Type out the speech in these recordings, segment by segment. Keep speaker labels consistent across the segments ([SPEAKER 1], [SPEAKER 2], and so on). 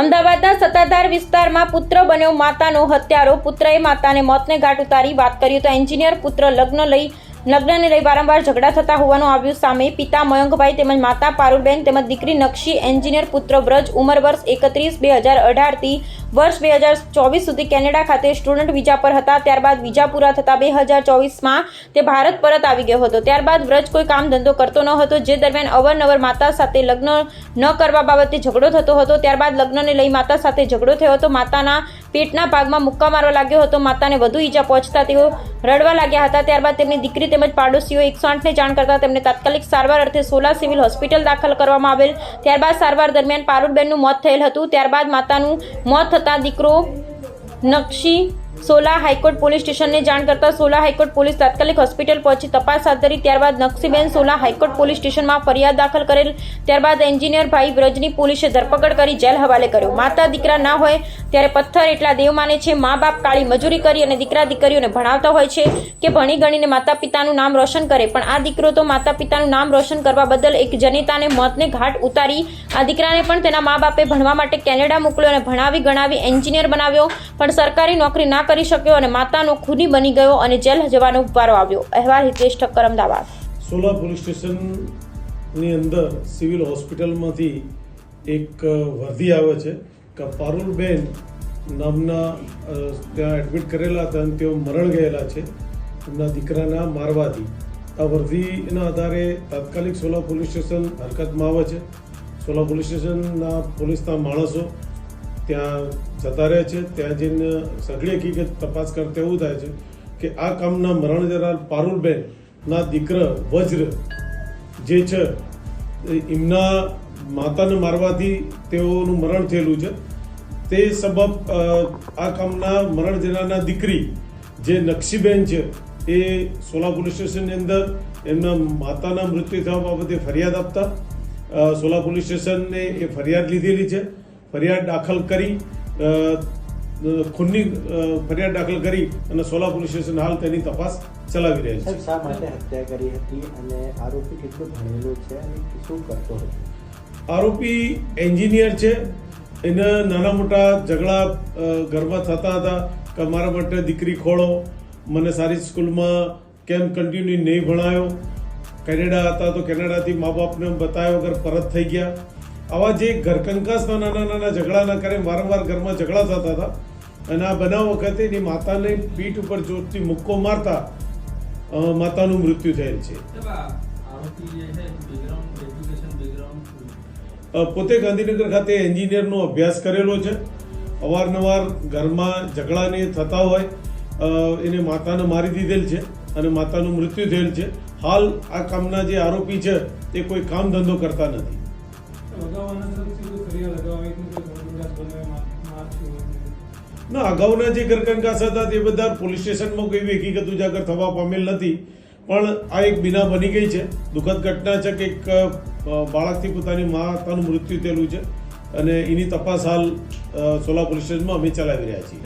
[SPEAKER 1] અમદાવાદના સત્તાધાર વિસ્તારમાં પુત્ર બન્યો માતાનો હત્યારો. પુત્રએ માતાને મોતને ઘાટ ઉતારી વાત કરી તો એન્જિનિયર પુત્ર લગ્ન લઈ, લગ્નને લઈ વારંવાર ઝઘડા થતા હોવાનું આવ્યું. સામે પિતા મયંકભાઈ તેમજ માતા પારુલબેન તેમજ દીકરી નક્ષી એન્જિનિયર પુત્ર બ્રજ ઉંમર વર્ષ એકત્રીસ, બે હજાર અઢારથી વર્ષ બે હજાર ચોવીસ સુધી કેનેડા ખાતે સ્ટુડન્ટ વિઝા પર હતા. ત્યારબાદ વિઝા પૂરા થતા બે હજાર ચોવીસમાં તે ભારત પરત આવી ગયો હતો. ત્યારબાદ વ્રજ કોઈ કામ ધંધો કરતો ન હતો, જે દરમિયાન અવારનવાર માતા સાથે લગ્ન ન કરવા બાબતે ઝઘડો થતો હતો. ત્યારબાદ લગ્નને લઈ માતા સાથે ઝઘડો થયો હતો. માતાના પેટના ભાગમાં મુક્કા મારવા લાગ્યો હતો. માતાને વધુ ઈજા પહોંચતા તેઓ રડવા લાગ્યા હતા. ત્યારબાદ તેમની દીકરી તેમજ પાડોશીઓ એકસો આઠને જાણ કરતા તેમને તાત્કાલિક સારવાર અર્થે સોલા સિવિલ હોસ્પિટલ દાખલ કરવામાં આવેલ. ત્યારબાદ સારવાર દરમિયાન પારુલબેનનું મોત થયેલ હતું. ત્યારબાદ માતાનું મોત થતાં દીકરો નક્ષી સોલા હાઈકોર્ટ પોલીસ સ્ટેશનને જાણ કરતા સોલા હાઈકોર્ટ પોલીસ તાત્કાલિક હોસ્પિટલ પહોંચી તપાસ હાથ ધરી, ત્યારબાદ નક્ષીબેન સોલા હાઈકોર્ટ પોલીસ સ્ટેશનમાં ફરિયાદ દાખલ કરેલ, ત્યારબાદ એન્જિનિયર ભાઈ વ્રજની પોલીસે ધરપકડ કરી જેલ હવાલે કર્યો. માતા દીકરા ના હોય ત્યારે પથ્થર એટલા દેવ માને છે, મા બાપ કાળી મજૂરી કરી અને દીકરા દીકરીઓને ભણાવતા હોય છે કે ભણી ગણીને માતા પિતાનું નામ રોશન કરે. પણ આ દીકરો તો માતા પિતાનું નામ રોશન કરવા બદલ એક જનિતાને મોતને ઘાટ ઉતારી, આ દીકરાને પણ તેના મા બાપે ભણવા માટે કેનેડા મોકલ્યો અને ભણાવી ગણાવી એન્જિનિયર બનાવ્યો. પણ સરકારી નોકરી ના કરી શક્યો અને માતાનો ખૂની બની ગયો અને જેલ જવાનો ઉપવારો આવ્યો. અહેવાલ હિતેશ ઠક્કર, અમદાવાદ.
[SPEAKER 2] સોલા પોલીસ સ્ટેશનની અંદર સિવિલ હોસ્પિટલમાંથી એક વર્દી આવે છે કે પારુલબેન નામના ત્યાં એડમિટ કરેલા હતા અને તેઓ મરણ ગયેલા છે. એમના દીકરાના મારવાથી. આ વર્દીના આધારે તાત્કાલિક સોલા પોલીસ સ્ટેશન હરકતમાં આવે છે. સોલા પોલીસ સ્ટેશનના પોલીસના માણસો ત્યાં જતા રહે છે. ત્યાં જઈને સઘળી હકીકત તપાસ કરતા એવું થાય છે કે આ કામના મરણ જનાર પારુલબેન ના દીકરા વજ્ર જે છે એમના માતાને મારવાથી તેઓનું મરણ થયેલું છે. તે સબબ આ કામના મરણ જનારના દીકરી જે નક્ષીબેન છે, એ સોલા પોલીસ સ્ટેશનની અંદર એમના માતાના મૃત્યુ થવા બાબતે ફરિયાદ આપતા સોલા પોલીસ સ્ટેશનને એ ફરિયાદ લીધેલી છે. ફરિયાદ દાખલ કરી ખૂનની ફરિયાદ દાખલ કરી અને સોલા પોલીસ સ્ટેશન હાલ તેની તપાસ ચલાવી રહી છે.
[SPEAKER 3] શા માટે હત્યા કરી હતી અને આરોપી કેટલો ભણેલો છે અને શું કરતો હતો?
[SPEAKER 2] આરોપી એન્જિનિયર છે. એને નાના મોટા ઝઘડા ઘરમાં થતા હતા કે મારા માટે દીકરી ખોળો મને સારી સ્કૂલમાં કેમ કન્ટિન્યુ નહીં ભણાયો? કેનેડા હતા તો કેનેડાથી મા બાપને બતાવ્યા વગર પરત થઈ ગયા. આવા જે ઘરકંકાસના નાના નાના ઝઘડા ના કરે વારંવાર ઘરમાં ઝઘડા થતા હતા. અને આ બનાવ વખતે એની માતાને પીઠ ઉપર જોરથી મુક્કો મારતા માતાનું મૃત્યુ થયેલ છે. પોતે ગાંધીનગર ખાતે એન્જિનિયરનો અભ્યાસ કરેલો છે. અવારનવાર ઘરમાં ઝઘડાને થતા હોય એને માતાને મારી દીધેલ છે અને માતાનું મૃત્યુ થયેલ છે. હાલ આ કામના જે આરોપી છે, તે કોઈ કામ ધંધો કરતા નથી. ના, અગાઉના જે ઘરકંકાસ હતા તે બધા પોલીસ સ્ટેશનમાં કોઈ હકીકત ઉજાગર થવા પામેલ નથી. પણ આ એક બીના બની ગઈ છે. દુઃખદ ઘટના છે કે એક બાળકથી પોતાની માતાનું મૃત્યુ થયેલું છે. અને એની તપાસ હાલ સોલા પોલીસ સ્ટેશનમાં અમે ચલાવી રહ્યા છીએ.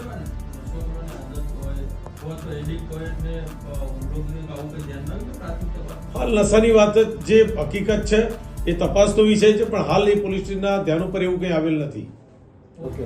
[SPEAKER 2] હાલ નશાની વાત જે હકીકત છે. એ તપાસનો વિષય છે, પણ હાલ એ પોલીસ સ્ટેશનના ધ્યાન ઉપર એવું કંઈ આવેલ નથી.
[SPEAKER 3] ઓકે